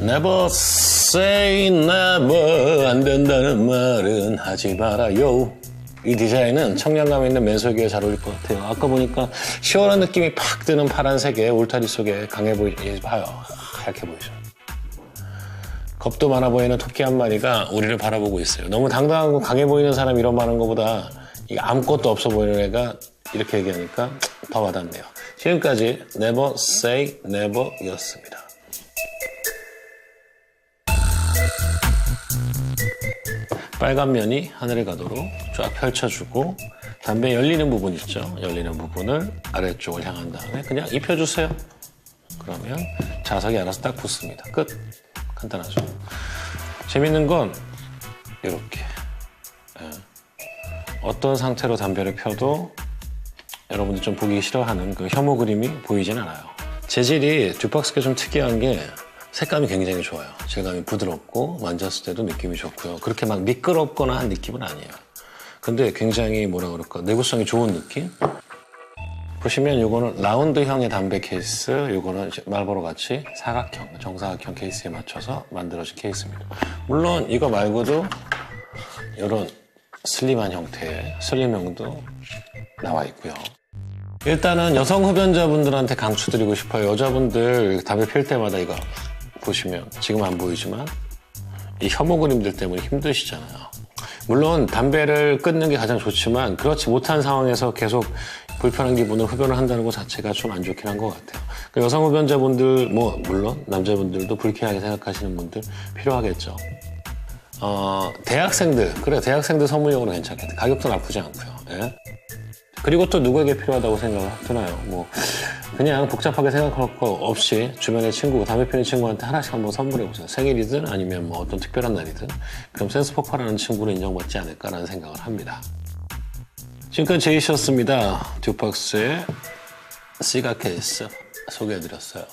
Never say never 안 된다는 말은 하지 말아요. 이 디자인은 청량감 있는 맨솔기에 잘 어울릴 것 같아요. 아까 보니까 시원한 느낌이 팍 드는 파란색에 울타리 속에 강해 보이, 예, 봐요. 하얗게 보이죠. 겁도 많아 보이는 토끼 한 마리가 우리를 바라보고 있어요. 너무 당당하고 강해 보이는 사람이 이런 말하는 것보다 이 아무것도 없어 보이는 애가 이렇게 얘기하니까 더 와닿네요. 지금까지 Never Say Never 였습니다. 빨간 면이 하늘에 가도록 쫙 펼쳐주고 담배 열리는 부분 있죠? 열리는 부분을 아래쪽을 향한 다음에 그냥 입혀주세요. 그러면 자석이 알아서 딱 붙습니다. 끝. 간단하죠. 재밌는 건 이렇게 예. 어떤 상태로 담배를 펴도 여러분들 좀 보기 싫어하는 그 혐오 그림이 보이진 않아요. 재질이 듀박스가 좀 특이한 게 색감이 굉장히 좋아요. 질감이 부드럽고 만졌을 때도 느낌이 좋고요. 그렇게 막 미끄럽거나 한 느낌은 아니에요. 근데 굉장히 뭐라 그럴까 내구성이 좋은 느낌? 보시면 이거는 라운드형의 담배 케이스, 이거는 말보로 같이 사각형, 정사각형 케이스에 맞춰서 만들어진 케이스입니다. 물론 이거 말고도 이런 슬림한 형태의 슬림형도 나와 있고요. 일단은 여성 흡연자분들한테 강추드리고 싶어요. 여자분들 담배 필 때마다 이거 보시면 지금 안 보이지만 이 혐오 그림들 때문에 힘드시잖아요. 물론 담배를 끊는 게 가장 좋지만 그렇지 못한 상황에서 계속 불편한 기분으로 흡연을 한다는 것 자체가 좀 안 좋긴 한 것 같아요. 그 여성 흡연자분들 뭐 물론 남자분들도 불쾌하게 생각하시는 분들 필요하겠죠. 어, 대학생들 그래 대학생들 선물용으로 괜찮겠다. 가격도 나쁘지 않고요. 예? 그리고 또 누구에게 필요하다고 생각하나요? 뭐 그냥 복잡하게 생각할 거 없이 주변의 친구, 담배 피는 친구한테 하나씩 한번 선물해 보세요. 생일이든 아니면 뭐 어떤 특별한 날이든 그럼 센스 폭발하는 친구로 인정받지 않을까라는 생각을 합니다. 지금까지 제이셨습니다. 듀박스의 시가 케이스 소개해드렸어요.